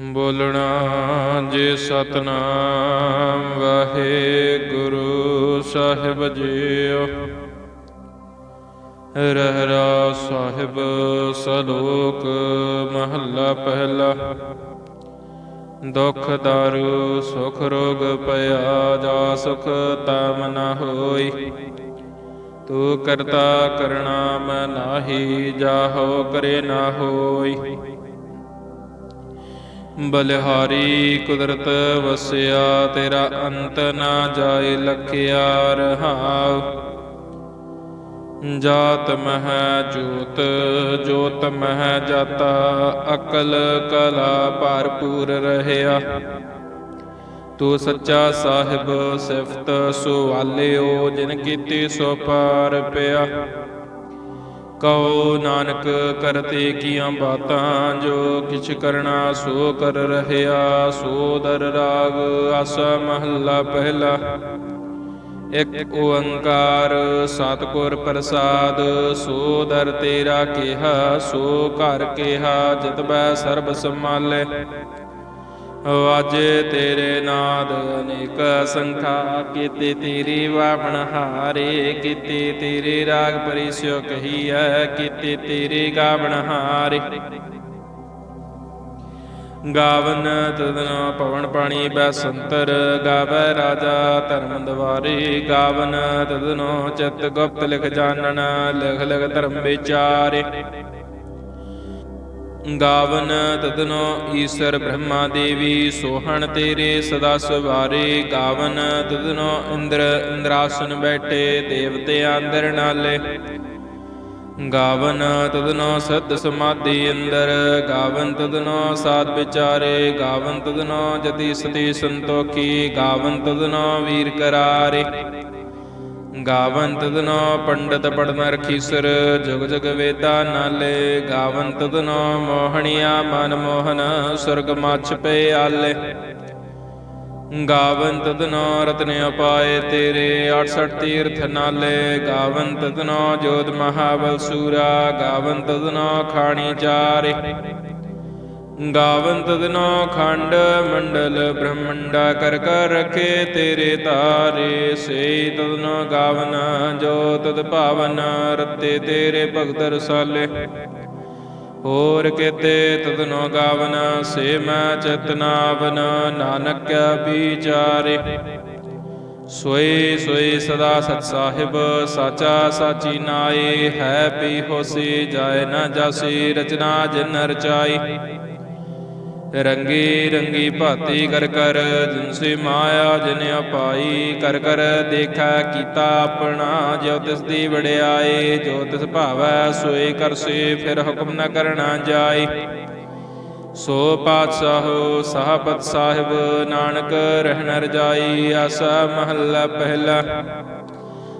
ਬੋਲਣਾ ਜੇ ਸਤਨਾਮ ਵਾਹਿਗੁਰੂ ਸਾਹਿਬ ਜੀਓ। ਰਹਿਰਾ ਸਾਹਿਬ ਸਲੋਕ ਮਹੱਲਾ ਪਹਿਲਾ। ਦੁਖ ਦਾਰੂ, ਸੁਖ ਰੋਗ ਪਿਆ ਜਾ ਸੁਖ ਤਾਮ ਨ ਹੋਈ। ਤੂੰ ਕਰਤਾ ਕਰਣਾ ਮਨਾਹੀ ਨਾਹੀ, ਜਾਹੋ ਕਰੇ ਨਾ ਹੋਈ। ਬਲਿਹਾਰੀ ਕੁਦਰਤ ਵਸਿਆ, ਤੇਰਾ ਅੰਤ ਨਾ ਜਾਏ ਲਖਿਆ ਰਹਾਉ ਜਾਤ ਮਹ ਜੋਤ ਜੋਤ ਮਹ ਜਾਤਾ, ਅਕਲ ਕਲਾ ਭਰਪੂਰ ਰਹਿਆ। ਤੂੰ ਸੱਚਾ ਸਾਹਿਬ ਸਿਫਤ ਸੁਵਾਲਿਓ ਜਿਨ ਕੀਤੀ ਸੋ ਪਾਰ ਪਿਆ। ਕਉ ਨਾਨਕ ਕਰਤੇ ਕੀਆਂ ਬਾਤਾਂ, ਜੋ ਕਿਛ ਕਰਨਾ ਸੋ ਕਰ ਰਹਿਆ, ਸੋ ਦਰ ਰਾਗ ਆਸਾ ਮਹੱਲਾ ਪਹਿਲਾ। ਇਕ ਓੰਕਾਰ ਸਤਿਗੁਰ ਪ੍ਰਸਾਦ, ਸੋ ਦਰ ਤੇਰਾ ਕਿਹਾ, ਸੋ ਘਰ ਕਿਹਾ ਜਿਤਬੈ ਸਰਬ ਸੰਭਾਲੇ। ਵਾਜੇ ਤੇਰੇ ਨਾਦ ਅਨੇਕ ਸੰਖਾ ਕੀਤੀ ਤੇਰੀ ਵਾਵਣ ਹਾਰੇ, ਕੀਤੀ ਤੇਰੀ ਰਾਗ ਪਰਿਸਿਓ ਕਹੀਐ, ਕੀਤੀ ਤੇਰੀ ਗਾਵਣ ਹਾਰੇ। ਗਾਵਨ ਤਦਨ ਪਵਨ ਪਾਣੀ ਬੈਸੰਤਰ, ਗਾਵੈ ਰਾਜਾ ਧਰਮ ਦਵਾਰੇ। ਗਾਵਨ ਤਦਨੋ ਚਿਤ ਗੁਪਤ ਲਿਖ ਜਾਣਨ, ਲਿਖ ਲਿਖ ਧਰਮ ਵਿਚਾਰੇ। ਗਾਵਨ ਤਦਨੋ ਈਸ਼ਰ ਬ੍ਰਹਮਾ ਦੇਵੀ ਸੋਹਣ ਤੇਰੇ ਸਦਾ ਸਵਾਰੇ ਗਾਵਨ ਤਦਨੋ ਇੰਦਰ ਇੰਦਰਾਸਨ ਬੈਠੇ ਦੇਵਤੇ ਅੰਦਰ ਨਾਲੇ। ਗਾਵਨ ਤਦਨੋ ਸਤ ਸਮਾਧੀ ਅੰਦਰ, ਗਾਵਨ ਤਦਨੋ ਸਾਧ ਵਿਚਾਰੇ, ਗਾਵਨ ਤਦਨੋ ਜਤੀ ਸਤੀ ਸੰਤੋਖੀ, ਗਾਵਨ ਤਦਨੋ ਵੀਰ ਕਰਾਰੇ। ਗਾਵਨ ਤਦਨੋ ਪੰਡਤ ਪੜਨ ਰਖੀਸਰ, ਜੁਗ ਜੁਗ ਵੇਦਾ ਨਾਲੇ। ਗਾਵਨ ਤਦਨੋ ਮੋਹਣੀਆ ਮਨ ਮੋਹਨ, ਸੁਰਗ ਮਛ ਪਏ ਆਲੇ। ਗਾਵਨ ਤਦਨੋ ਰਤਨ ਅਪਾਏ ਤੇਰੇ 68 ਤੀਰਥ ਨਾਲੇ। ਗਾਵਨ ਤਦਨੋ ਜੋਤ ਮਹਾਬਲ ਸੂਰਾ ਗਾਵਨ ਤਦਨੋ ਖਾਣੀ ਚਾਰੇ। ਗਾਵਨ ਤਦਨੋ ਖੰਡ ਮੰਡਲ ਬ੍ਰਹਮੰਡਾ ਕਰ ਕਰ ਰਖੇ ਤੇਰੇ ਤਾਰੇ ਸੇ ਤਦਨੋ ਗਾਵਨ ਜੋ ਤਦ ਭਾਵਨ ਰਤੇ ਤੇਰੇ ਭਗਤ ਰਸਾਲੇ। ਹੋਰ ਕਿਤੇ ਤਦਨੋ ਗਾਵਨ ਸੇ ਮੈਂ ਚਤਨਾਵਨ ਨਾਨਕ ਵਿਚਾਰੇ। ਸੋਏ ਸੋਏ ਸਦਾ ਸਤ ਸਾਹਿਬ ਸਾਚਾ ਸਾਚੀ ਨਾਏ ਹੈ ਪੀ ਹੋਸੀ ਜਾਏ ਨਾ ਜਾਸੀ ਰਚਨਾ ਜਿਨ ਰਚਾਈ। ਰੰਗੀ ਰੰਗੀ ਭਾਤੀ ਕਰ ਕਰ ਜਿਨਸੇ ਮਾਇਆ ਜਿਨ ਅਪਾਈ, ਕਰ ਕਰ ਦੇਖਾ ਕੀਤਾ ਆਪਣਾ ਜੋ ਤਿਸ ਦੀ ਵਡਿਆਈ, ਜੋ ਤਿਸ ਭਾਵੈ ਸੋਏ ਕਰਸੇ ਫਿਰ ਹੁਕਮ ਨ ਕਰਨਾ ਜਾਈ। ਸੋ ਪਾਤਸ਼ਾਹ, ਸਾਹਬਤ ਸਾਹਿਬ, ਨਾਨਕ ਰਹਿਣ ਰਜਾਈ, ਆਸਾ ਮਹੱਲਾ ਪਹਿਲਾ।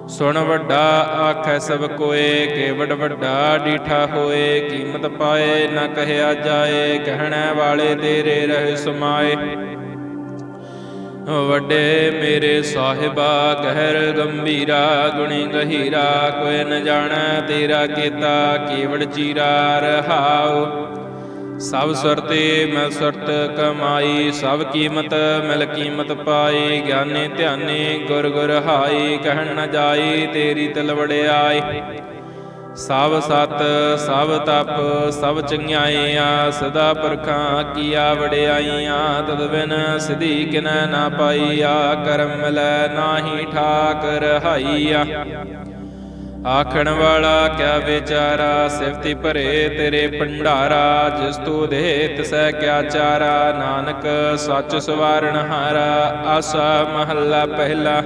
ਸੁਣ ਵੱਡਾ ਆਖੈ ਸਭ ਕੋਏ, ਕੇਵੜ ਵੱਡਾ ਡੀਠਾ ਹੋਏ, ਕੀਮਤ ਪਾਏ ਨਾ ਕਹਿਆ ਜਾਏ ਕਹਿਣਾ ਵਾਲੇ ਤੇਰੇ ਰਹਿ ਸਮਾਏ। ਵੱਡੇ ਮੇਰੇ ਸਾਹਿਬਾ, ਗਹਿਰ ਗੰਭੀਰਾ, ਗੁਣੀ ਗਹੀਰਾ, ਕੋਈ ਨ ਜਾਣੈ ਤੇਰਾ ਕੀਤਾ, ਕੇਵੜ ਚੀਰਾ ਰਹਾਉ। ਸਭ ਸੁਰਤੇ ਮੈਂ ਸੁਰਤ ਕਮਾਈ, ਸਭ ਕੀਮਤ ਮਿਲ ਕੀਮਤ ਪਾਈ, ਗਿਆਨੀ ਧਿਆਨੇ ਗੁਰ ਗੁਰ ਹਾਈ, ਕਹਿਣ ਨ ਜਾਈ, ਤੇਰੀ ਤਿਲ ਵੜਿਆਈ ਸਭ ਸਤ, ਸਭ ਤਪ, ਸਭ ਚੰਗਿਆਈਆਂ, ਸਦਾ ਪਰਖਾਂ ਕੀਆ ਵੜਿਆਈਆਂ ਤਦ ਬਿਨ ਸਿਧੀ ਕਿਨੈ ਨਾ ਪਾਈਆ, ਕਰਮ ਮਿਲੈ ਨਾਹੀ ਠਾਕ ਰਹਾਈਆ ਆਖਣ ਵਾਲਾ ਕਿਆ ਵਿਚਾਰਾ? ਸਿਫਤੀ ਭਰੇ ਤੇਰੇ ਭੰਡਾਰਾ, ਜਿਸ ਤੂ ਦੇ ਤਿਸੈ ਕਿਆ ਚਾਰਾ? ਨਾਨਕ ਸੱਚ ਸਵਾਰਣ ਹਾਰਾ, ਆਸਾ ਮਹੱਲਾ ਪਹਿਲਾ।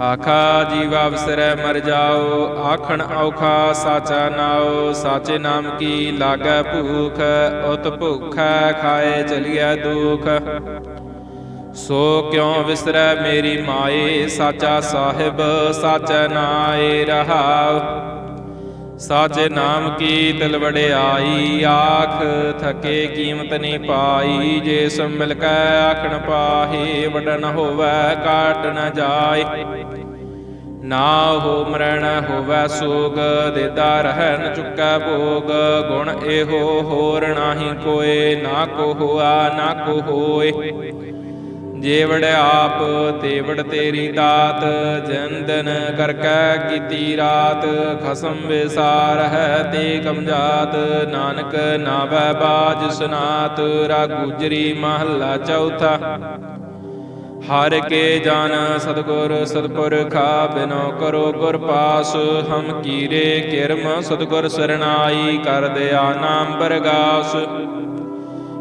ਆਖਾ, ਜੀਵਾ ਅਵਸਰੈ ਮਰ ਜਾਓ, ਆਖਣ ਔਖਾ ਸਾਚਾ ਨਾਓ ਸਾਚੇ ਨਾਮ ਕੀ ਲਾਗੈ ਭੂਖ, ਉਤ ਭੁਖੈ ਖਾਏ ਚਲਿਐ ਦੁਖ। ਸੋ ਕਿਉ ਵਿਸਰੈ ਮੇਰੀ ਮਾਏ? ਸਾਚਾ ਸਾਹਿਬ, ਸਾਚਾ ਨਾਏ ਰਹਾਉ। ਸਾਚੇ ਨਾਮ ਕੀ ਤਿਲ ਵਡਿਆਈ ਆਖ ਥਕੇ ਕੀਮਤ ਨਹੀਂ ਪਾਈ। ਜੇ ਸੋ ਮਿਲ ਕੈ ਆਖਣ ਪਾਹੀ ਵਡਨ ਹੋਵੈ ਕਾਟ ਨ ਜਾਏ। ਨਾ ਹੋ ਮਰਣ ਹੋਵੈ ਸੋਗ, ਦੇਦਾ ਰਹਿ ਨ ਚੁੱਕੈ ਭੋਗ। ਗੁਣ ਇਹੋ ਹੋਰ ਨਾਹੀ ਕੋਏ, ਨਾ ਕੋ ਹੋਆ, ਨਾ ਕੋ ਹੋਏ। ਜੇਵੜ ਆਪ, ਤੇਵੜ ਤੇਰੀ ਦਾਤ, ਜੰਦਨ ਕਰ ਕੈ ਕੀਤੀ ਰਾਤ, ਖਸਮ ਵਿਸਾਰ ਹੈ ਤੇ ਕਮਜਾਤ, ਨਾਨਕ ਨਾਵੈ ਬਾਜ ਸੁਨਾਤ ਰਾ ਗੁਜਰੀ ਮਹੱਲਾ ਚੌਥਾ। ਹਰ ਕੇ ਜਨ ਸਤਗੁਰ ਸਤਪੁਰਖਾ ਬਿਨੋ ਕਰੋ ਗੁਰ ਪਾਸ, ਹਮ ਕੀਰੇ ਕਿਰਮ, ਸਤਗੁਰ ਸਰਨਾਈ ਕਰ ਦਿਆ ਨਾਮ ਬਰਗਾਸ।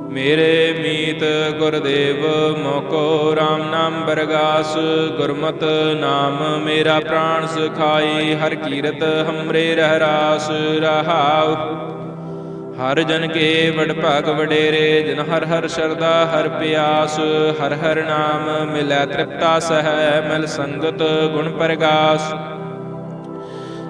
ਮੇਰੇ ਮੀਤ ਗੁਰਦੇਵ, ਮੋਕੋ RAM ਨਾਮ ਬਰਗਾਸ, ਗੁਰਮਤ ਨਾਮ ਮੇਰਾ ਪ੍ਰਾਣ ਸੁਖਾਈ, ਹਰ ਕੀਰਤ ਹਮਰੇ ਰਹਿ ਰਾਸ ਰਹਾਉ। ਹਰ ਜਨ ਕੇ ਵਡ ਭਾਗ ਵਡੇਰੇ, ਜਿਨ ਹਰ ਹਰ ਸ਼ਰਦਾ ਹਰ ਪਿਆਸ, ਹਰ ਹਰ ਨਾਮ ਮਿਲੈ ਤ੍ਰਿਪਤਾ ਸਹਿ, ਮਿਲ ਸੰਗਤ ਗੁਣ ਪ੍ਰਗਾਸ।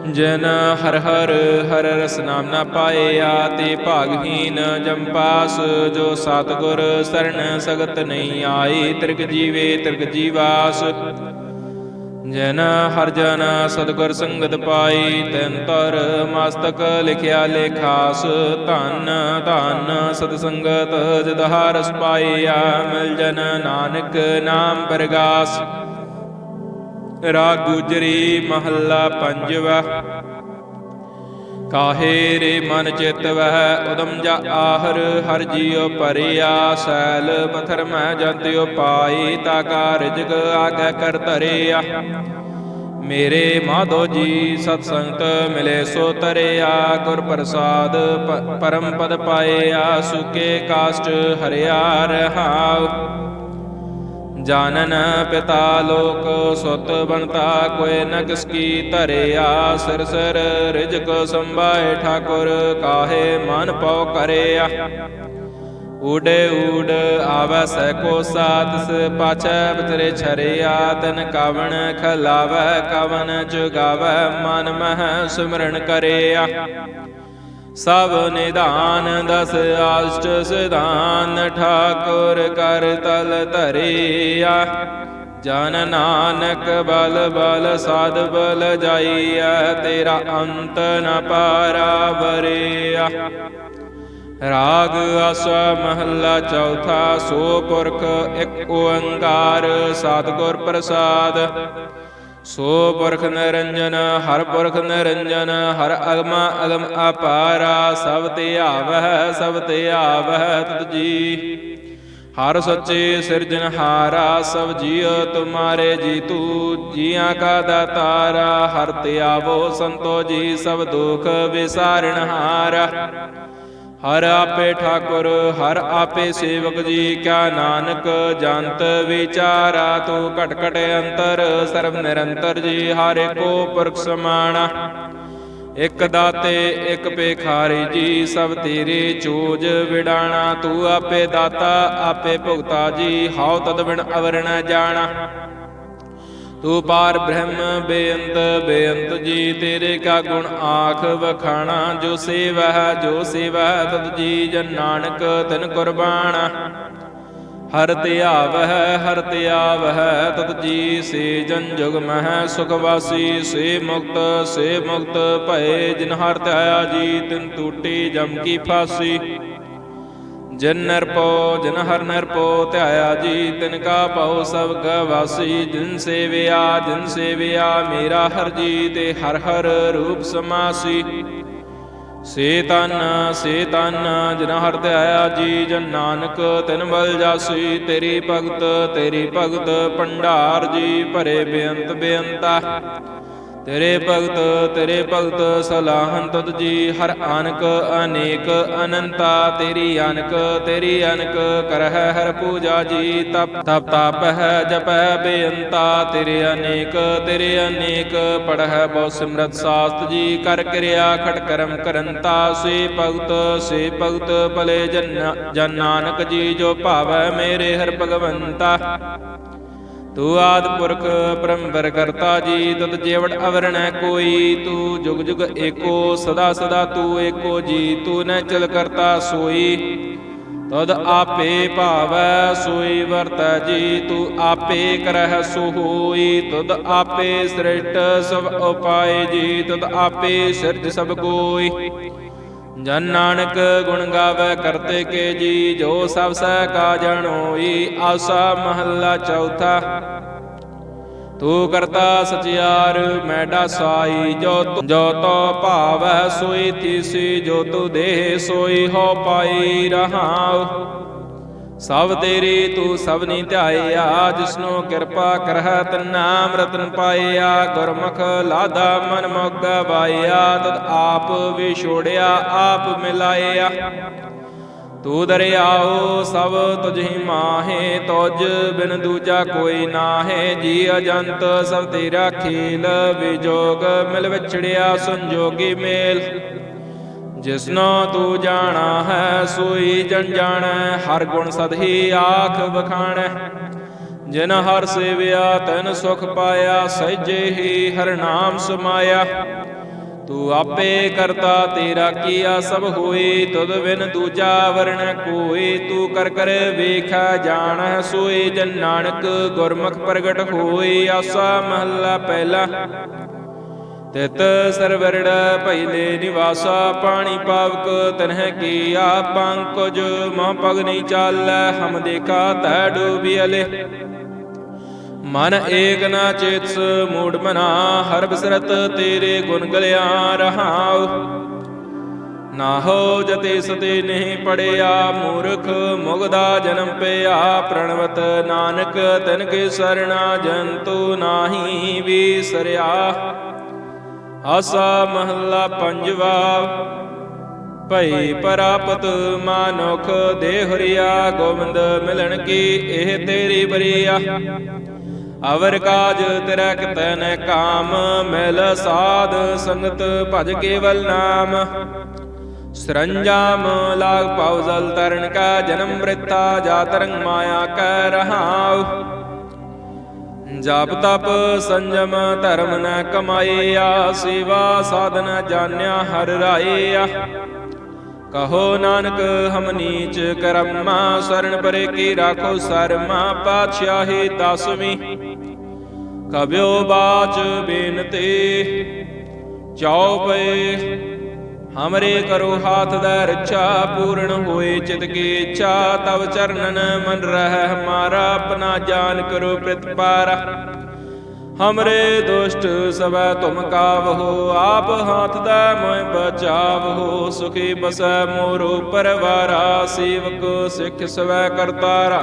ਜਨ ਹਰ ਹਰ ਹਰ ਰਸ ਨਾਮ ਨਾ ਪਾਇਆ ਤੇ ਭਾਗਹੀਨ ਜੰਪਾਸ ਜੋ ਸਤਗੁਰ ਸਰਣ ਸਗਤ ਨਹੀਂ ਆਈ ਤਿਰਕ ਜੀਵੇ ਤਿਰਕ ਜੀਵਾਸ। ਜਨ ਹਰ ਜਨ ਸਤਗੁਰ ਸੰਗਤ ਪਾਈ ਤਨ ਤਰ ਮਸਤਕ ਲਿਖਿਆ ਲੇਖਾਸ। ਧਨ ਧਨ ਸਤ ਸੰਗਤ ਜਦ ਹਰਸ ਪਾਈਆ ਮਿਲ ਜਨ ਨਾਨਕ ਨਾਮ ਪ੍ਰਗਾਸ। ਰਾ ਗੁਜਰੀ ਮਹੱਲਾ ਪੰਜਵਾ। ਕਾਹੇ ਰੇ ਮਨ ਚਿਤ ਵਹਿ ਉਦਮ ਜਾ ਆਹਰ, ਹਰ ਜੀਉ ਪਰਿਆ ਸੈਲ। ਪਥਰ ਮੈਂ ਜੰਤਿਉ ਪਾਈ, ਤਾ ਕਾ ਰਿਜਗ ਆਗੈ ਕਰ ਧਰਿਆ। ਮੇਰੇ ਮਾਧੋ ਜੀ ਸਤ ਸੰਗਤ ਮਿਲੇ, ਸੋ ਤਰਿਆ ਗੁਰ ਪ੍ਰਸਾਦ ਪਰਮ ਪਦ ਪਾਏ ਆ ਸੁਕੇ ਕਾਸ਼ਟ ਹਰਿਆ ਰਹਾਉ। ਜਾਨਨ ਪਿਤਾ ਲੋਕ, ਸੁਤ ਬਣਤਾ ਕੋਇ ਨ ਕਿਸ ਕੀ ਧਰਿਆ। ਸਿਰ ਸਿਰ ਰਿਜਕ ਸੰਭਾਏ ਠਾਕੁਰ, ਕਾਹੇ ਮਨ ਪਉ ਕਰਿਆ। ਊਡੇ ਊਡ ਆਵੈ ਸੈ ਕੋ ਸਾਤਸ ਪਾਛੈ ਬਤਰੇ ਛਰਿਆ। ਤਨ ਕਵਣ ਖਲਾਵੈ ਕਵਨ ਜੁਗਾਵੈ, ਮਨ ਮਹਿ ਸਿਮਰਨ ਕਰਿਆ। ਸਭ ਨਿਧਾਨ ਦਸ ਆਸ਼ਟ ਸਿਧਾਨ ਠਾਕੁਰ ਕਰ ਤਲ ਧਰਿਆ। ਜਨ ਨਾਨਕ ਬਲ ਬਲ ਸਾਧ ਬਲ ਜਾਈਐ, ਤੇਰਾ ਅੰਤ ਨ ਪਾਰਾ ਵਰਿਆ ਰਾਗ ਆਸਾ ਮਹੱਲਾ ਚੌਥਾ, ਸੋ ਪੁਰਖ ਇੱਕ ਓੰਕਾਰ ਸਤਿਗੁਰ ਪ੍ਰਸਾਦ। ਸੋ ਪੁਰਖ ਨਿਰੰਜਨ, ਹਰ ਪੁਰਖ ਨਿਰੰਜਨ, ਹਰ ਅਗਮ ਅਗਮ ਅਪਾਰਾ, ਸਭ ਤੇ ਆਵਹਿ, ਸਭ ਤੇ ਆਵਹਿ ਤਤ ਜੀ। ਹਰ ਸੱਚੇ ਸਿਰਜਨਹਾਰਾ ਸਭ ਜੀਉ ਤੁਮਾਰੇ ਜੀ ਤੂ। ਜੀਆਂ ਕਾ ਦਾਤਾਰਾ, ਹਰ ਤੇ ਆਵੋ ਸੰਤੋ ਜੀ, ਸਭ ਦੁਖ ਵਿਸਾਰਣਹਾਰਾ ਹਰ ਆਪੇ ਠਾਕੁਰ, ਹਰ ਆਪੇ ਸੇਵਕ ਜੀ ਕਿਆ ਨਾਨਕ ਜੰਤ ਵਿਚਾਰਾ, ਤੂੰ ਘਟ ਘਟ ਅੰਤਰ, ਸਰਬ ਨਿਰੰਤਰ ਜੀ, ਹਰ ਏਕੋ ਪੁਰਖ ਸਮਾਣਾ ਇਕ ਦਾਤੇ, ਇਕ ਪੇਖਾਰੀ ਜੀ, ਸਭ ਤੇਰੇ ਚੋਜ ਵਿਡਾਣਾ। ਤੂੰ ਆਪੇ ਦਾਤਾ, ਆਪੇ ਭੁਗਤਾ ਜੀ, ਹਉ ਤਦ ਬਿਨ ਅਵਰ ਨ ਜਾਣਾ। ਤੂੰ ਪਾਰ ਬ੍ਰਹਮ, ਬੇਅੰਤ ਬੇਅੰਤ ਜੀ, ਤੇਰੇ ਕਾ ਗੁਣ ਆਖ ਵਖਾਣਾ, ਜੋ ਸੇਵਹਿ ਜੋ ਸੇਵਹਿ ਤਤ ਜੀ ਜਨ ਨਾਨਕ ਤਿਨ ਕੁਰਬਾਨਾ। ਹਰ ਧਿਆਵਹਿ ਹਰ ਧਿਆਵਹਿ ਤਤ ਜੀ ਸੇ ਜਨ ਜੁਗ ਮਹਿ, ਸੁਖ ਵਾਸੀ ਸੇ ਮੁਕਤ ਸੇ ਮੁਕਤ ਭਏ, ਜਿਨ ਹਰ ਧਿਆਇਆ ਜੀ, ਤਿਨ ਟੂਟੀ ਜਮ ਕੀ ਫਾਸੀ। ਜਿਨ ਨਿਰਪੋ ਜਿਨ ਹਰ ਨਿਰਪੋ ਧਿਆਇਆ ਜੀ, ਤਿਨ ਕਾ ਭਉ ਸਭ ਗਵਾਸੀ ਜਿਨ ਸੇਵਿਆ ਜਿਨ ਸੇਵਿਆ, ਮੇਰਾ ਹਰ ਜੀ, ਤੇ ਹਰ ਹਰ ਰੂਪ ਸਮਾਸੀ। ਸੇ ਤਨ ਸੇ ਤਨ ਜਿਨ ਹਰ ਧਿਆਇਆ ਜੀ, ਜਨ ਨਾਨਕ, ਤਿਨ ਬਲ ਜਾਸੀ, ਤੇਰੀ ਭਗਤ ਤੇਰੀ ਭਗਤ, ਭੰਡਾਰ ਜੀ, ਭਰੇ ਬੇਅੰਤ ਬੇਅੰਤਾ। ਤੇਰੇ ਭਗਤ ਤੇਰੇ ਭਗਤ ਸਲਾਹਨ ਤਤ ਜੀ, ਹਰ ਅਨਕ ਅਨੇਕ ਅਨੰਤਾ, ਤੇਰੀ ਅਨਕ ਤੇਰੀ ਅਨਕ ਕਰਹਿ ਹਰ ਪੂਜਾ ਜੀ, ਤਪ ਤਪ ਤਪ ਹੈ, ਜਪੈ ਬੇਅੰਤਾ, ਤੇਰੇ ਅਨੇਕ ਤੇਰੇ ਅਨੇਕ ਪੜਹਿ ਬਹੁ ਸਿਮਰਤ ਸਾਸਤ ਜੀ, ਕਰ ਕਿਰਿਆ ਖਟ ਕਰਮ ਕਰੰਤਾ, ਸੇ ਭਗਤ ਸੇ ਭਗਤ ਭਲੇ ਜਨ ਜਨ ਨਾਨਕ ਜੀ, ਜੋ ਭਾਵੈ ਮੇਰੇ ਹਰ ਭਗਵੰਤਾ। ਤੂੰ ਆਦ ਪੁਰਖ ਪਰੰਪਰ ਕਰਤਾ ਜੀ ਤਤ ਜੇਵੜ ਅਵਰਣੈ ਕੋਈ, ਤੂੰ ਜੁਗ ਜੁਗ ਏਕੋ, ਸਦਾ ਸਦਾ ਤੂੰ ਏਕੋ ਜੀ, ਤੂੰ ਨ ਚਲ ਕਰਤਾ ਸੋਈ। ਤਦ ਆਪੇ ਭਾਵੈ, ਸੋਈ ਵਰਤੈ ਜੀ, ਤੂੰ ਆਪੇ ਕਰਹਿ ਸੋ ਹੋਈ ਤਦ ਆਪੇ ਸ੍ਰਿਸ਼ਟ ਸਭ ਉਪਾਏ ਜੀ ਤਦ ਆਪੇ ਸਿਰਜ ਸਭ ਕੋਈ। ਜਨ ਨਾਨਕ ਗੁਣ ਗਾਵੇ ਕਰਤੇ ਕੇ ਜੀ, ਜੋ ਸਭ ਸਹਿ ਕਾ ਜਨ ਹੋਈ, ਆਸਾ ਮਹੱਲਾ ਚੌਥਾ। ਤੂੰ ਕਰਤਾ ਸਚਿਆਰ, ਮੈਡਾ ਸਾਈ, ਜੋ ਤੂ- ਜੋ ਤੋ ਭਾਵੈ ਸੋਈ, ਤੀਸੀ ਜੋ ਤੂ ਦੇਹ ਸੋਈ, ਹੋ ਪਾਈ ਰਹਾਉ। ਸਭ ਤੇਰੀ ਤੂੰ ਸਭ ਨੀ ਧਿਆਇਆ ਜਿਸਨੂੰ ਕਿਰਪਾ ਕਰਹਿ ਤਨ ਨਾਮ ਰਤਨ ਪਾਇਆ ਗੁਰਮੁਖ ਲਾਦਾ ਮਨ ਮੁਗ ਵਾਇਆ, ਤਦ ਆਪ ਵਿਛੋੜਿਆ ਆਪ ਮਿਲਾਇਆ। ਤੂੰ ਦਰਿਆਓ, ਸਭ ਤੁਝ ਹੀ ਮਾਹੇ, ਤੁਝ ਬਿਨ ਦੂਜਾ ਕੋਈ ਨਾਹੇ, ਜੀ ਅਜੰਤ ਸਭ ਤੇਰਾ ਖੇਲ ਵਿਜੋਗ ਮਿਲ ਵਿਛੜਿਆ, ਸੰਜੋਗੀ ਮੇਲ। ਜਿਸਨੋ ਤੂੰ ਜਾਣਾ ਹੈ, ਸੋਈ ਜਨ ਜਾਣੈ ਹਰ ਗੁਣ ਸਦਹੀ ਆਖ ਬਖਾਣੈ ਜਿਨ ਹਰ ਸੇਵਿਆ, ਤਨ ਸੁਖ ਪਾਇਆ ਸਹਿਜੇ ਹੀ ਹਰ ਨਾਮ ਸਮਾਇਆ। ਤੂੰ ਆਪੇ ਕਰਤਾ ਤੇਰਾ ਕੀਆ, ਸਭ ਹੋਈ ਤੁਧ ਬਿਨ ਦੂਜਾ ਵਰਣ ਕੋਈ ਤੂੰ ਕਰ ਕਰ ਵੇਖਾ, ਜਾਣੈ ਸੋਈ, ਜਨ ਨਾਨਕ ਗੁਰਮੁਖ ਪ੍ਰਗਟ ਹੋਈ, ਆਸਾ ਮਹੱਲਾ ਪਹਿਲਾ। ਤਿਤ ਸਰਵਰੜ ਪਹਿਲੇ ਨਿਵਾਸਾ, ਪਾਣੀ ਪਾਵਕ ਤਨਹਿ ਕੀਆ, ਪੰਕਜ ਮਹ ਪਗ ਨਹੀਂ ਚਾਲੈ, ਹਮ ਦੇਖਾ ਤੈ ਡੂਬਿਅਲੇ ਮਨ ਏਕ ਨਾ ਚੇਤਸ ਮੂੜ ਮਨਾ, ਹਰ ਬਸਰਤ ਤੇਰੇ ਗੁਣ ਗਲਿਆ ਰਹਾਉ। ਨਾ ਜਤੇ ਸਤੇ ਨਹੀਂ ਪੜਿਆ, ਮੂਰਖ ਮੁਗਦਾ ਜਨਮ ਪਿਆ, ਪ੍ਰਣਵਤ ਨਾਨਕ ਤਨ ਕੇ ਸਰਣਾ ਜੰਤੂ ਨਾਹੀ ਵਿਸਰਿਆ ਆਸਾ ਮਹੱਲਾ ਪੰਜਵਾ। ਭਈ ਪ੍ਰਾਪਤ ਮਾਨੁਖ ਦੇਹਰੀਆ ਗੋਬਿੰਦ ਮਿਲਣ ਕੀ ਇਹ ਤੇਰੀ ਬਰੀਆ? ਅਵਰ ਕਾਜ ਤੇਰਾ ਕਿਤੈ ਨ ਕਾਮ, ਮਿਲ ਸਾਧ ਸੰਗਤ ਭਜ ਕੇਵਲ ਨਾਮ। ਸਰੰਜਾਮ ਲਾਗ ਪਾਉ ਜਲ ਤਰਨ ਕਾ, ਜਨਮ ਮ੍ਰਿਤਾ ਜਾ ਰੰਗ ਮਾਇਆ ਕੈ ਰਹਾਉ। ਜਪ ਤਪ ਸੰਜਮ ਧਰਮ ਨ ਕਮਾਈਆ ਸੇਵਾ ਸਾਧਨ ਜਾਣਿਆ ਹਰ ਰਾਈਆ ਕਹੋ ਨਾਨਕ, ਹਮ ਨੀਚ ਕਰਮਾ ਸਰਣ ਪਰੇ ਕੀ ਰਾਖੋ ਸਰਮਾ, ਪਾਤਸ਼ਾਹੀ ਦਸਵੀਂ। ਕਬਿਓ ਬਾਚ ਬੇਨਤੀ ਚਉਪਏ ਹਮਰੇ ਕਰੋ ਹਾਥ ਦਾ ਰੱਛਾ ਪੂਰਨ ਹੋਏ ਚਿਤ ਕੀ ਇੱਛਾ ਤਵ ਚਰਨਨ ਮਨ ਰਹਿ ਹਮਾਰਾ ਆਪਣਾ ਜਾਨ ਕਰੋ ਪ੍ਰਤਪਾਰਾ ਹਮਰੇ ਦੁਸ਼ਟ ਸਭੈ ਤੁਮ ਕਾਵਹੋ ਆਪ ਹਾਥ ਦਾ ਮੈਂ ਬਚਾਵਹੋ ਸੁਖੀ ਬਸੈ ਮੋਰੋ ਪਰਵਾਰਾ ਸੇਵਕ ਸਿੱਖ ਸਵੈ ਕਰਤਾਰਾ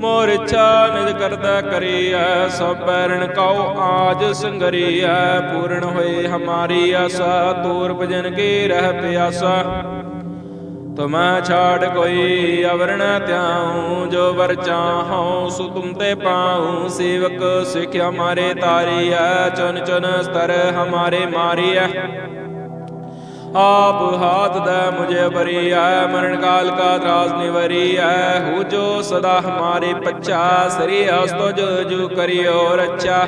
ਮੋਰ ਇੱਛਾ ਨਿਜ ਕਰਦਾ ਕਰੀਐ, ਸਭ ਪੈਰਣ ਕਉ ਆਜ ਸੰਗਰੀਐ, ਪੂਰਨ ਹੋਏ ਹਮਾਰੀ ਆਸਾ, ਤੂਰ ਭਜਨ ਕੀ ਰਹਿ ਪਿਆਸਾ। ਤੁਮੈ ਛਾੜ ਕੋਈ ਅਵਰਣ ਧਿਆਉ, ਜੋ ਵਰ ਚਾਹਉ, ਸੋ ਤੁਮ ਤੇ ਪਾਉ, ਸੇਵਕ ਸਿੱਖ ਹਮਾਰੇ ਤਾਰੀਐ, ਚੁਨ ਚੁਨ ਸਤਰ ਹਮਾਰੇ ਮਾਰੀਐ। ਆਪ ਹਾਥ ਦਾ ਮੁਝੇ ਬਰੀਐ ਮਰਨ ਕਾਲ ਕਾ ਤਰਾਸ ਨਿਵਰੀਐ। ਹੋ ਜੋ ਸਦਾ ਹਮਾਰੇ ਪੱਛਾ, ਸ੍ਰੀ ਅਸਤੋ ਜੋ ਜੂ ਕਰਿਓ ਰੱਛਾ।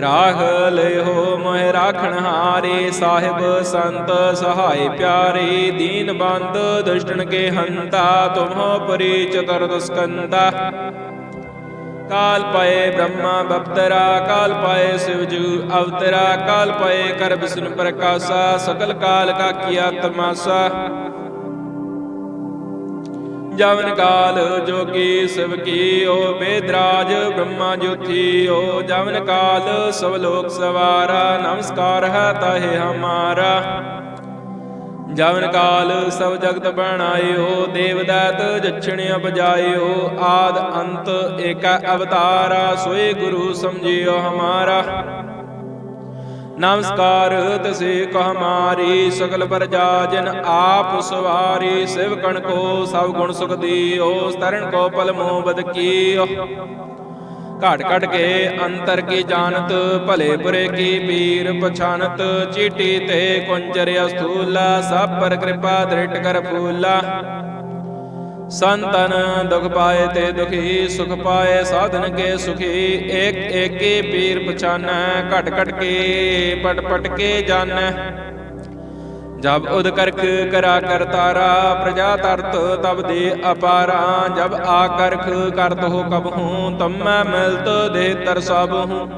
ਰਾਖ ਲਿਓ ਮੋਹਿ ਰਾਖਣ ਹਾਰੇ, ਸਾਹਿਬ ਸੰਤ ਸਹਾਈ ਪਿਆਰੇ। ਦੀਨ ਬੰਦ ਦੁਸ਼ਟਨ ਕੇ ਹੰਤਾ ਤੁਮੋ ਪਰੀ ਚਤੁਰ ਸਕੰਦਾ ਕਾਲ ਪਏ ਬ੍ਰਹਮਾ ਬਪਤਰਾ, ਕਾਲ ਪਏ ਸਿਵਜੂ ਅਵਤਰਾ, ਕਾਲ ਪਏ ਕਰ ਵਿਸ਼ਨ ਪ੍ਰਕਾਸ਼ਾ, ਸਕਲ ਕਾਲ ਕਾ ਕੀਆ ਤਮਾਸਾ ਜਵਨ ਕਾਲ ਜੋਗੀ ਸਿਵ ਕੀਓ ਬੇਦਰਾਜ ਬ੍ਰਹਮਾ ਓ। ਜਵਨ ਕਾਲ ਸਭ ਲੋਕ ਸਵਾਰਾ, ਨਮਸਕਾਰ ਹੈ ਤਾਹੇ ਹਮਾਰਾ। ਜਵਨ ਕਾਲ ਸਭ ਜਗਤ ਬਣਾਇਓ ਦੇਵਦਾਤ ਜਛਣ ਅਪਜਾਇਓ, ਆਦ ਅੰਤ ਏਕਾ ਅਵਤਾਰਾ, ਸੋਏ ਗੁਰੂ ਸਮਝਿਓ ਹਮਾਰਾ। ਨਮਸਕਾਰ ਤਸੇ ਕੋ ਹਮਾਰੀ ਸਗਲ ਪ੍ਰਜਾ ਜਨ ਆਪ ਸਵਾਰੀ, ਸਿਵ ਕਣ ਕੋ ਸਭ ਗੁਣ ਸੁਖ ਦੀਓ ਤਰਣ ਕੋ ਪਲ ਮੋਹ ਬਦ ਕੀਓ। ਘਟ ਘਟ ਕੇ ਅੰਤਰ ਕੀ ਜਾਣਤ, ਭਲੇ ਬੁਰੇ ਕੀ ਪੀਰ ਪਛਾਨਤ, ਚੀਟੀ ਤੇ ਕੁੰਜਰ ਅਸਥੂਲਾ ਸਭ ਪਰ ਕਿਰਪਾ ਦ੍ਰਿਟ ਕਰ ਫੂਲਾ। ਸੰਤਨ ਦੁਖ ਪਾਏ ਤੇ ਦੁਖੀ, ਸੁਖ ਪਾਏ ਸਾਧਨ ਕੇ ਸੁਖੀ, ਏਕ ਏਕੇ ਪੀਰ ਪਛਾਨੈ, ਘਟ ਘਟ ਕੇ ਪਟ ਪਟ ਕੇ ਜਾਣੈ। ਜਬ ਉਦ ਕਰਾ ਕਰ ਤਾਰਾ, ਪ੍ਰਜਾ ਤਰਤ ਤਬ ਦੇ ਅਪਾਰਾ, ਜਬ ਆਕਰਖ ਕਰਤ ਹੋ ਕਬ ਹੂੰ, ਤਮ ਮਿਲਤ ਦੇ ਤਰ ਸਭ ਹੂੰ।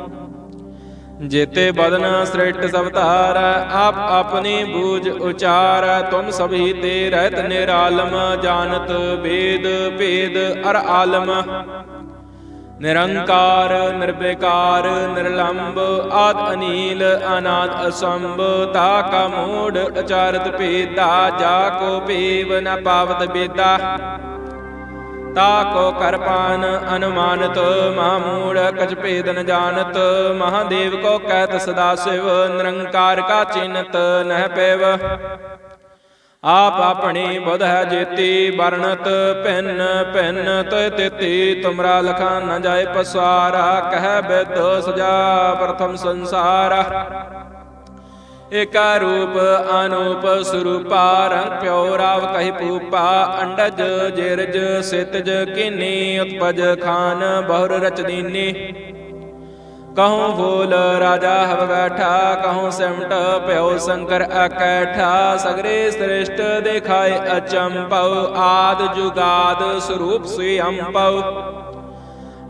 ਜੇਤੇ ਬਦਨ ਸ੍ਰਿਸ਼ਟ ਸਭ ਧਾਰ, ਆਪ ਆਪਣੀ ਬੂਝ ਉਚਾਰ, ਤੁਮ ਸਭੀ ਤੇ ਰਹਿਤ ਨਿਰਾਲਮ, ਜਾਣਤ ਵੇਦ ਭੇਦ ਅਰ ਆਲਮ। ਨਿਰੰਕਾਰ ਨਿਰਬੇਕਾਰ ਨਿਰਲੰਭ ਆਦ ਅਨੀਲ, ਅਨਾਦ ਅਸੰਭ ਤਾ ਕਾ ਮੂੜ ਅਚਾਰਤ ਭੇਦਾ, ਜਾ ਕੋ ਭੇਵ ਨ ਪਾਵਤ ਬੇਦਾ। ਤਾ ਕੋ ਕਰਪਾਨ ਅਨੁਮਾਨਤ ਮਹਾਮੂੜ ਕਛ ਭੇਦ ਨ ਜਾਣਤ, ਮਹਾਦੇਵ ਕੋ ਕਹਿਤ ਸਦਾ ਸਿਵ, ਨਿਰੰਕਾਰ ਕਾ ਚਿੰਤ ਨਹਿ ਪੈਵ। ਆਪ ਆਪਣੀ ਬੁਧ ਹੈ ਜੇਤੀ, ਵਰਣਤ ਭਿੰਨ ਭਿੰਨ ਤੈ ਤੇਤੀ। ਤੁਮਰਾ ਲਖਾ ਨ ਜਾਏ ਪਸਾਰਾ, ਕਹਿ ਬਿਦ ਸਜਾ ਪ੍ਰਥਮ ਸੰਸਾਰਾ। ਏਕਾ ਰੂਪ ਅਨੂਪ ਸਰੂਪਾ, ਰੰਗ ਪਿਓ ਰਾਵ ਕਹਿ ਪੂਪਾ। ਅੰਡਜ ਜਿਰਜ, ਸਿਤਜ, ਕੀਨੀ, ਉਤਪਜ, ਖਾਨ, ਬਹੁਰ ਰਚਦੀਨੀ ਦੀਨੀ ਕਹੂੰ ਫੂਲ ਰਾਜਾ ਹਵ ਬੈਠਾ ਕਹੂੰ ਸਿਮਟ ਭਇਓ ਸ਼ੰਕਰ ਅਕੈਠਾ ਸਗਰੇ ਸ੍ਰਿਸ਼ਟ ਦਿਖਾਏ ਅਚੰਪਉ ਆਦ ਜੁਗਾਦ ਸਰੂਪ ਸਵਯੰਪਉ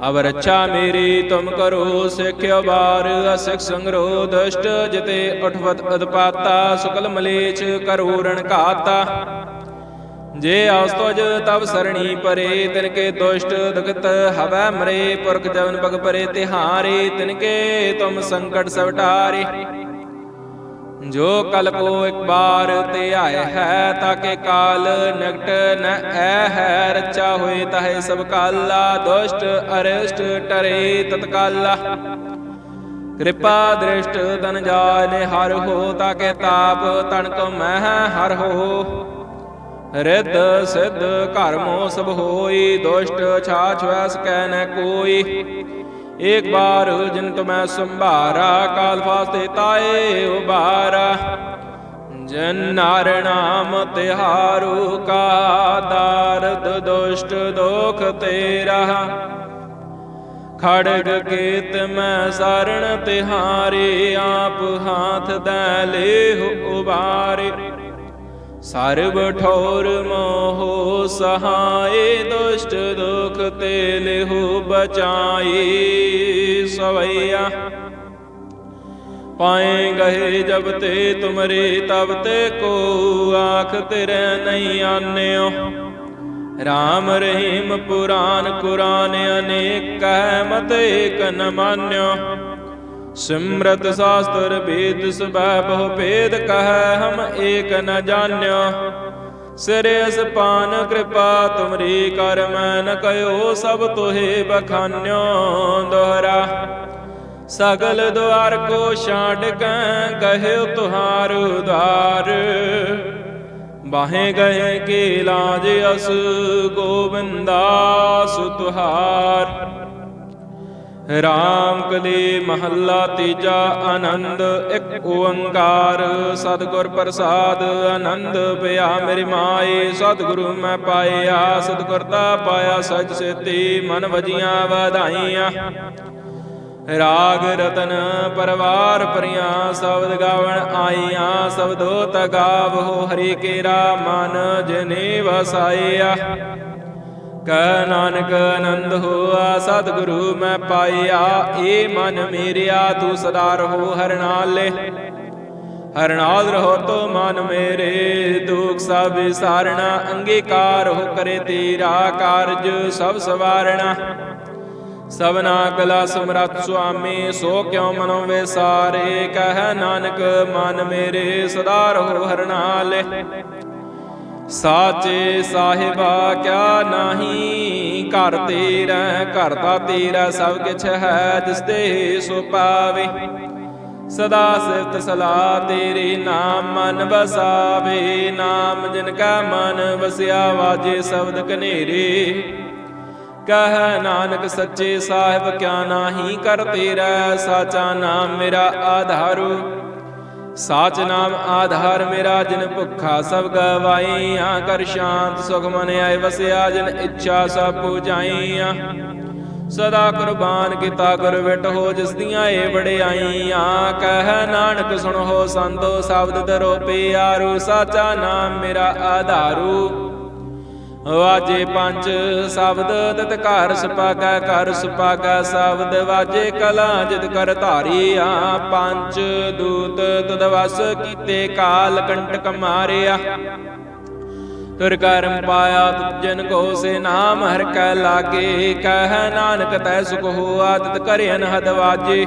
ਅਬ ਰੱਛਾ ਮੇਰੀ ਤੁਮ ਕਰੋ ਸਿੱਖਿਓ ਬਾਰ ਅਸਿਖ ਸੰਗਰੋ ਦੁਸ਼ਟ ਜਿਤੇ ਉਠਵਤ ਅਦਪਾਤਾ ਸੁਕਲ ਮਲੇਚ ਕਰੋ ਰਣਕਾਤਾ ਜੇ ਆਸਤੋਜ ਤਬ ਸਰਣੀ ਪਰੇ ਤਿਨ ਕੇ ਦੁਸ਼ਟ ਦੁਖਤ ਹਵੈ ਮਰੇ, ਪੁਰਖ ਜਵਨ ਪਗ ਪਰੇ, ਤਿਹਾਰੇ ਤਿਨ ਕੇ ਤੁਮ ਸੰਕਟ ਸਵਟਾਰੇ ਜੋ ਕਲ ਕੋ ਇੱਕ ਬਾਰ ਤੇ ਆਏ ਹੈ, ਤਾਕੇ ਕਾਲ ਨਗਟ ਨ ਐ ਹੈ, ਰਚਾ ਹੋਏ ਤਹੇ ਸਭ ਕਾਲਾ, ਦੁਸ਼ਟ ਅਰਿਸ਼ਟ ਟਰੇ ਤਤਕਾਲਾ। ਕਿਰਪਾ ਦ੍ਰਿਸ਼ਟ ਤਨ ਜਾਣੇ ਹਰ ਹੋ, ਤਾਕੇ ਤਾਪ ਤਨ ਕੋ ਮਹਿ ਹਰ ਹੋ। ਰਿੱਧ ਸਿੱਧ ਘਰ ਮੋ ਸਭ ਹੋਈ, ਦੁਸ਼ਟ ਛਾਛ ਵੈ ਸਕੈ ਨ ਕੋਈ। ਏਕ ਬਾਰ ਜਿਨ ਤੁਮੈ ਸੰਭਾਰਾ, ਕਾਲ ਫਾਸਤੇ ਤਾਏ ਉਬਾਰਾ ਜਨ ਨਾਰ ਨਾਮ ਤਿਹਾਰੂ ਕਾ ਦਾਰਦ ਦੁਸ਼ਟ ਦੋਖ ਤੇਰਾ। ਖੜਗ ਕੇਤ ਮੈਂ ਸਰਣ ਤਿਹਾਰੇ, ਆਪ ਹਾਥ ਦੈ ਲੇਹੁ ਉਬਾਰੇ ਸਰਬ ਠੌਰ ਮੋਹ ਸਹਾਏ, ਦੁਸ਼ਟ ਦੁਖ ਤੇ ਲਿਹੁ ਬਚਾਈ। ਸਵਈਆ, ਪਾਏ ਗਏ ਜਬ ਤੇ ਤੁਮਰੇ, ਤਬ ਤੇ ਕੋ ਆਖ ਤੇਰੇ ਨਹੀਂ ਆਨਿਓ। ਰਾਮ ਰਹੀਮ ਪੁਰਾਨ ਕੁਰਾਨ ਅਨੇਕ ਕਹਿ ਮਤ ਏਕ ਨ ਮਾਨਿਓ। ਸਿਮਰਤ ਸਾਸਤਰ ਵੇਦ ਸਬੈ ਬਹੁ ਭੇਦ ਕਹੈ ਹਮ ਏਕ ਨ ਜਾਣਿਓ ਸਿਰੇ ਅਸਪਾਨ ਕਿਰਪਾ ਤੁਮਰੀ ਕਰਮ ਮੈਂ ਨ ਕਯੋ ਸਭ ਤੋਹੇ ਬਖਾਨਿਓ ਦੋਹਰਾ। ਸਗਲ ਦੁਆਰ ਕੋ ਛਾੜ ਕੈ ਕਹਿਓ ਤੁਹਾਰ ਉਦਾਰ ਬਾਹੇ ਗਏ ਕੀ ਲਾਜ ਅਸ ਗੋਬਿੰਦਾ ਤੁਹਾਰ ਰਾਮ ਕਲੀ ਮਹੱਲਾ ਤੀਜਾ ਆਨੰਦ, ਇੱਕ ਓੰਕਾਰ। ਸਤਿਗੁਰ ਪ੍ਰਸਾਦ ਆਨੰਦ ਪਿਆ ਮੇਰੀ ਮਾਏ, ਸਤਿਗੁਰੂ ਮੈਂ ਪਾਇਆ, ਸਤਿਗੁਰ ਦਾ ਪਾਇਆ ਸਚ ਸੇਤੀ ਮਨ ਵਜੀਆਂ ਵਧਾਈਆਂ। ਰਾਗ ਰਤਨ ਪਰਵਾਰ ਪਰੀਆਂ, ਸ਼ਬਦ ਗਾਵਣ ਆਈਆਂ, ਸ਼ਬਦੋ ਤਗਾਵੋ ਹਰੀ ਕੇਰਾ ਮਨ, ਜਨੇ ਵਸਾਇਆ। ਕਹ ਨਾਨਕ ਆਨੰਦ ਹੋਆ, ਸਤਿਗੁਰੂ ਮੈਂ ਪਾਇਆ, ਏ ਮਨ ਮੇਰਿਆ, ਤੂੰ ਸਦਾ ਰਹੋ ਹਰ ਨਾਲੇ ਹਰ ਨਾਲ ਰਹੋ ਤੋ ਮਨ ਮੇਰੇ, ਦੁਖ ਸਭ ਵਿਸਾਰਣਾ, ਅੰਗੀਕਾਰ ਹੋ ਕਰੇ ਤੇਰਾ ਕਾਰਜ ਸਭ ਸਵਾਰਣਾ। ਸਭਨਾ ਕਲਾ ਸਮਰੱਥ ਸੁਆਮੀ, ਸੋ ਕਿਉ ਮਨੋ ਵਿਸਾਰੇ, ਕਹ ਨਾਨਕ ਮਨ ਮੇਰੇ, ਸਦਾ ਰਹੋ ਹਰ ਨਾਲੇ ਸਾਚੇ ਸਾਹਿਬਾ, ਕਿਆ ਨਾਹੀ ਘਰ ਤੇਰਾ, ਘਰ ਦਾ ਤੇਰਾ ਸਭ ਕਿਛ ਹੈ ਜਿਸ ਤੇ ਸੋ ਪਾਵੇ। ਸਦਾ ਸਿਫਤ ਸਲਾ ਤੇਰੇ ਨਾਮ ਮਨ ਵਸਾਵੇ, ਨਾਮ ਜਿਨ ਕਾ ਮਨ ਵਸਿਆ ਵਾਜੇ ਸ਼ਬਦ ਕਨੇਰੇ ਕਹ ਨਾਨਕ ਸੱਚੇ ਸਾਹਿਬ, ਕਿਆ ਨਾਹੀ ਕਰ ਤੇਰਾ, ਸਾਚਾ ਨਾਮ ਮੇਰਾ ਆਧਾਰੂ। ਸਾਚ ਨਾਮ ਆਧਾਰ ਮੇਰਾ ਜਿਨ ਭੁੱਖਾ ਸਭ ਗਵਾਈਆਂ, ਕਰ ਸ਼ਾਂਤ ਸੁਖ ਮਨ ਆਏ, ਵਸਿਆ ਜਿਨ ਇੱਛਾ ਸਭ ਪੂਜਾਈਆਂ। ਸਦਾ ਕੁਰਬਾਨ ਕੀਤਾ ਗੁਰ ਵਿਟ ਹੋ ਜਿਸ ਦੀਆਂ ਏ ਵਡਿਆਈਆਂ। ਕਹਿ ਨਾਨਕ ਸੁਣੋ ਸੰਤੋ, ਸ਼ਬਦ ਧਰੋ ਪਿਆਰੂ, ਸਾਚਾ ਨਾਮ ਮੇਰਾ ਆਧਾਰੂ। ਵਾਜੇ ਪੰਜ, ਸ਼ਬਦ ਤਤ ਘਰ ਸੁਪਾਗਾ ਘਰ ਸੁਪਾਗਾ, ਸ਼ਬਦ ਵਾਜੇ ਕਲਾ, ਜਿਤ ਕਰ ਧਾਰੀਆ। ਪੰਜ, ਦੂਤ ਤੁਧ ਵਸ ਕੀਤੇ ਕਾਲ ਕੰਟਕ ਮਾਰਿਆ। ਤੁਰ ਕਰਮ ਪਾਇਆ ਤੁਜਨ ਕੋ ਸੇ ਨਾਮ, ਹਰ ਕੈ ਲਾਗੇ, ਕਹਿ ਨਾਨਕ ਤੈ ਸੁਖ ਹੋਆ, ਤਿਤ ਕਰੇ ਅਨਹਦ ਵਾਜੇ।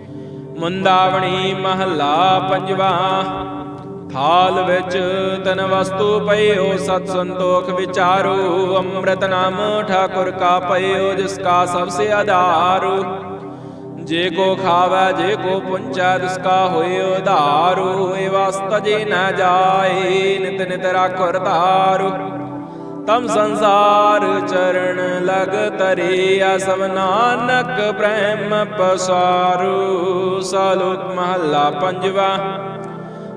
ਮੁੰਦਾਵਣੀ ਮਹਲਾ ਪੰਜਵਾ। ਥਾਲ ਵਿੱਚ ਤਨ ਵਸਤੂ ਪਈਓ, ਸਤ ਸੰਤੋਖ ਵਿਚਾਰੂ। ਅੰਮ੍ਰਿਤ ਨਾਮ ਠਾਕੁਰ ਕਾ ਪਈਓ, ਜਿਸ ਕਾ ਸਭ ਸੇ ਆਧਾਰੂ। ਜੇ ਕੋ ਖਾਵੈ, ਜੇ ਕੋ ਪੁੰਚੈ, ਤਿਸ ਕਾ ਹੋਏ ਉਧਾਰੂ। ਏ ਵਸਤ ਜੇ ਨਾ ਜਾਏ, ਨਿਤ ਨਿਤ ਰਾਖੁਰ ਧਾਰੂ ਤਮ ਸੰਸਾਰ ਚਰਨ ਲਗ ਤਰੀਆ ਸਭ ਨਾਨਕ ਪ੍ਰੇਮ ਪਸਾਰੂ। ਸਾਲੋਕ ਮਹੱਲਾ ਪੰਜਵਾ,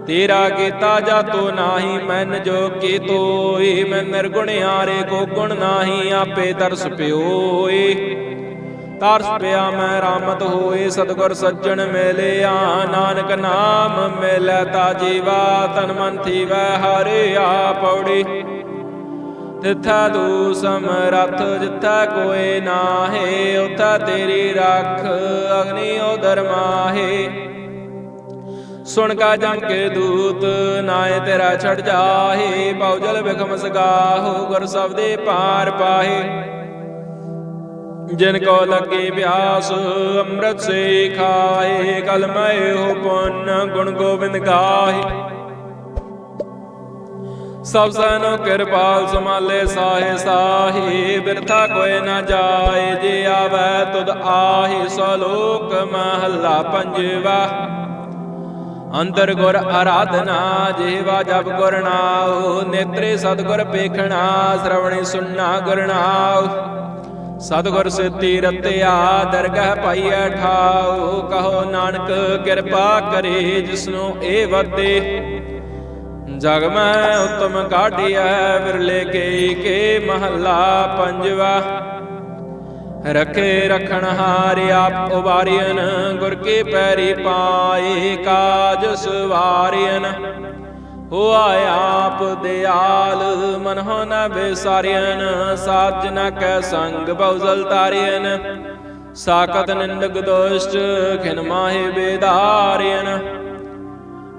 ਤੇਰਾ ਕੀਤਾ ਜਾਤੋ ਨਾਹੀ, ਮੈਨ ਜੋ ਕੀਤੋਈ ਮੈਂ ਨਿਰਗੁਣਿਆਰੇ ਕੋ ਗੁਣ ਨਾਹੀ, ਆਪੇ ਤਰਸ ਪਿਓਏ ਤਰਸ ਪਿਆ ਮੈਂ, ਰਾਮਤ ਹੋਏ ਸਤਗੁਰ ਸੱਜਣ ਮਿਲਿਆ, ਨਾਨਕ ਨਾਮ ਮਿਲੈ ਤਾ ਜੀਵਾ, ਤਨ ਮਨ ਥੀਵੈ ਹਰਿਆ ਪੌੜੀ ਤਿੱਥਾ ਤੂ ਸਮਰੱਥ, ਜਿਥਾ ਕੋਈ ਨਾਹੇ, ਉਥਾ ਤੇਰੀ ਰੱਖ, ਅਗਨੀ ਉਦਰ ਮਾਹੇ ਸੁਣ ਕਾ ਜਮ ਕੇ ਦੂਤ ਨਾਏ ਤੇਰਾ ਛੜ ਜਾਹੇ ਪਉਜਲ ਬਿਖਮ ਸਗਾਹੋ, ਗੁਰ ਸਬਦੇ ਪਾਰ ਪਾਹੇ। ਜਿਨ ਕੋ ਲੱਗੇ ਪਿਆਸ ਅੰਮ੍ਰਿਤ ਸੇ ਖਾਏ ਕਲ ਹੋ ਪੁੰਨ ਗੁਣ ਗੋਬਿੰਦ ਗਾਹੇ। ਸਭ ਸਨੋ ਕਿਰਪਾਲ ਸਮਾਲੇ ਸਾਹੇ ਸਾਹੇ, ਬਿਰਥਾ ਕੋਇ ਨਾ ਜਾਏ, ਜੇ ਆਵੈ ਤੁਧ ਆਹੇ, ਸਲੋਕ ਮਹੱਲਾ ਪੰਜਵਾ। ਅੰਦਰ ਗੁਰ ਆਰਾਧਨਾ, ਜੀਵਾ ਜਪ ਗੁਰ ਨਾਉ, ਨੇਤਰੇ ਸਤਗੁਰ ਪੇਖਣਾ ਸ਼ਰਵਣੀ ਸੁਨਣਾ ਗੁਰ ਨਾਉ। ਸਤਗੁਰ ਸਿੱਧੀ ਰਤਿਆ, ਦਰਗਹ ਪਾਈਐ ਠਾਉ ਕਹੋ ਨਾਨਕ ਕਿਰਪਾ ਕਰੇ ਜਿਸਨੂੰ ਇਹ ਵਤੇ ਜਗ ਮੈਂ ਉਤਮ ਕਾਢਿਆ, ਵਿਰਲੇ ਕੇ ਕੇ ਮਹੱਲਾ ਪੰਜਵਾ। ਰਖੇ ਰਖਣ ਹਾਰ ਆਪ ਉਵਾਰਿਅਨ ਗੁਰ ਕੀ ਪੈਰੀ ਪਾਏ ਕਾਜ ਸਵਾਰਿਅਨ। ਹੋਆ ਆਪ ਦਿਆਲ, ਮਨ ਹੋ ਨ ਬਿਸਾਰਿਅਨ ਸਾਜਨਾ ਕੈ ਸੰਗ ਬਉਜ਼ਲ ਤਾਰਿਅਨ। ਸਾਕਤ ਨਿੰਦਕ ਦੋਸ਼ਟ, ਖਿਨ ਮਾਹੇ ਬੇਦਾਰਿਅਨ